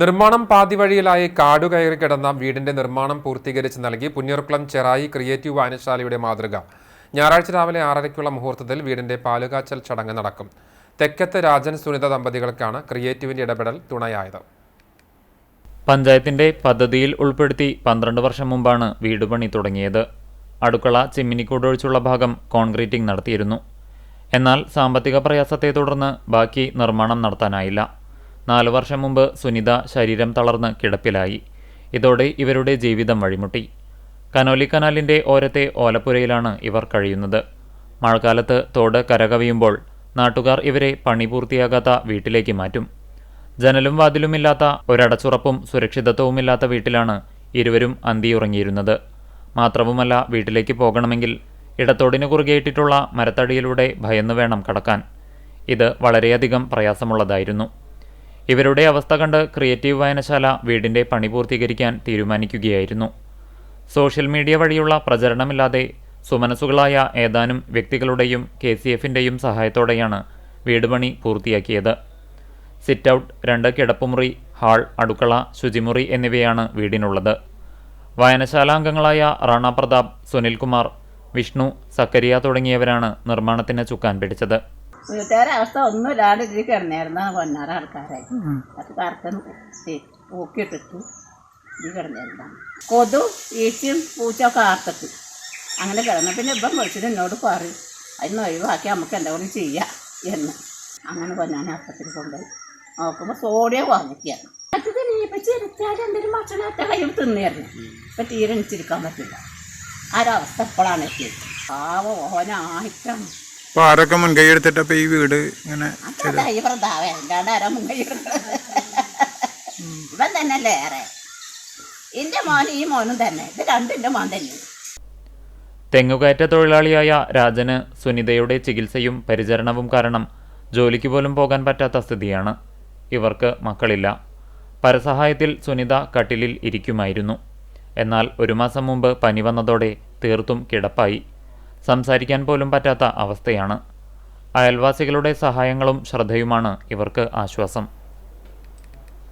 നിർമ്മാണം പാതിവഴിയിലായി കാടുകയറി കിടന്ന വീടിന്റെ നിർമ്മാണം പൂർത്തീകരിച്ച് നൽകി പുന്നൂർക്കുളം ചെറായി ക്രിയേറ്റീവ് വായനശാലയുടെ മാതൃക. ഞായറാഴ്ച രാവിലെ ആറരയ്ക്കുള്ള മുഹൂർത്തത്തിൽ വീടിന്റെ പാലുകാച്ചൽ ചടങ്ങ് നടക്കും. തെക്കത്തെ രാജൻ സുനിത ദമ്പതികൾക്കാണ് ക്രിയേറ്റീവിന്റെ ഇടപെടൽ തുണയായത്. പഞ്ചായത്തിന്റെ പദ്ധതിയിൽ ഉൾപ്പെടുത്തി പന്ത്രണ്ട് വർഷം മുമ്പാണ് വീടുപണി തുടങ്ങിയത്. അടുക്കള ചിമ്മിനിക്കൂടൊഴിച്ചുള്ള ഭാഗം കോൺക്രീറ്റിംഗ് നടത്തിയിരുന്നു. എന്നാൽ സാമ്പത്തിക പ്രയാസത്തെ തുടർന്ന് ബാക്കി നിർമ്മാണം നടത്താനായില്ല. നാലു വർഷം മുമ്പ് സുനിത ശരീരം തളർന്ന് കിടപ്പിലായി. ഇതോടെ ഇവരുടെ ജീവിതം വഴിമുട്ടി. കനോലി കനാലിന്റെ ഓരത്തെ ഓലപ്പുരയിലാണ് ഇവർ കഴിയുന്നത്. മഴക്കാലത്ത് തോട് കരകവിയുമ്പോൾ നാട്ടുകാർ ഇവരെ പണി പൂർത്തിയാകാത്ത വീട്ടിലേക്ക് മാറ്റും. ജനലും വാതിലുമില്ലാത്ത ഒരടച്ചുറപ്പും സുരക്ഷിതത്വവുമില്ലാത്ത വീട്ടിലാണ് ഇരുവരും അന്തിയുറങ്ങിയിരുന്നത്. മാത്രവുമല്ല വീട്ടിലേക്ക് പോകണമെങ്കിൽ ഇടത്തോടിന് കുറുകെയിട്ടിട്ടുള്ള മരത്തടിയിലൂടെ ഭയന്നു വേണം കടക്കാൻ. ഇത് വളരെയധികം പ്രയാസമുള്ളതായിരുന്നു. ഇവരുടെ അവസ്ഥ കണ്ട് ക്രിയേറ്റീവ് വായനശാല വീടിന്റെ പണി പൂർത്തീകരിക്കാൻ തീരുമാനിക്കുകയായിരുന്നു. സോഷ്യൽ മീഡിയ വഴിയുള്ള പ്രചരണമില്ലാതെ സുമനസുകളായ ഏതാനും വ്യക്തികളുടെയും കെ സി എഫിന്റെയും സഹായത്തോടെയാണ് വീട് പണി പൂർത്തിയാക്കിയത്. സിറ്റ് ഔട്ട് രണ്ട് കിടപ്പുമുറി ഹാൾ അടുക്കള ശുചിമുറി എന്നിവയാണ് വീടിനുള്ളത്. വായനശാല അംഗങ്ങളായ റാണ പ്രതാപ് സുനിൽകുമാർ വിഷ്ണു സക്കരിയ തുടങ്ങിയവരാണ് നിർമ്മാണത്തിന് ചുക്കാൻ പിടിച്ചത്. വീട്ടുകാരെ അവസ്ഥ ഒന്നും ഇല്ലാണ്ട് ഇതിൽ കിടന്നായിരുന്നാണ് പൊന്നാറ ആൾക്കാരായി. അത് കറക്കം ഊക്കിയിട്ടിട്ട് ഇത് കിടന്നായിരുന്നാണ് കൊതു ഈച്ചയും പൂച്ചയൊക്കെ ആർത്തിട്ട്. അങ്ങനെ കിടന്നു. പിന്നെ ഇപ്പം വിളിച്ചിട്ട് എന്നോട് പറയും അതിന് ഒഴിവാക്കി നമുക്ക് എന്തെങ്കിലും ചെയ്യാം? എന്ന്. അങ്ങനെ പൊന്നാനെ അപ്പത്തിൽ കൊണ്ടുപോയി. നോക്കുമ്പോൾ സോഡിയം കുറഞ്ഞിരിക്കുകയാണ്. തന്നെ ഇപ്പം ചിരിച്ചാൽ എന്തെങ്കിലും ഭക്ഷണത്തെ കയ്യിൽ തിന്നായിരുന്നു ഇപ്പം തീരെ എണിച്ചിരിക്കാൻ പറ്റില്ല. ആ ഒരവസ്ഥ ഇപ്പോഴാണ് എത്തിയത്. പാവം ഓനായിട്ടാണ്. അപ്പൊ ആരൊക്കെ മുൻകൈ എടുത്തിട്ടപ്പോ ഈ വീട് ഇങ്ങനെ അതാ ഈ ഇവൻ തന്നെയല്ലേ ഏറെ എന്റെ മോനും ഈ മോനും തന്നെ. ഇത് രണ്ടിന്റെ മോൻ തന്നെ. തെങ്ങുകയറ്റ തൊഴിലാളിയായ രാജന് സുനിതയുടെ ചികിത്സയും പരിചരണവും കാരണം ജോലിക്ക് പോലും പോകാൻ പറ്റാത്ത സ്ഥിതിയാണ്. ഇവർക്ക് മക്കളില്ല. പരസഹായത്തിൽ സുനിത കട്ടിലിൽ ഇരിക്കുമായിരുന്നു. എന്നാൽ ഒരു മാസം മുമ്പ് പനി വന്നതോടെ തീർത്തും കിടപ്പായി. സംസാരിക്കാൻ പോലും പറ്റാത്ത അവസ്ഥയാണ്. അയൽവാസികളുടെ സഹായങ്ങളും ശ്രദ്ധയുമാണ് ഇവർക്ക് ആശ്വാസം.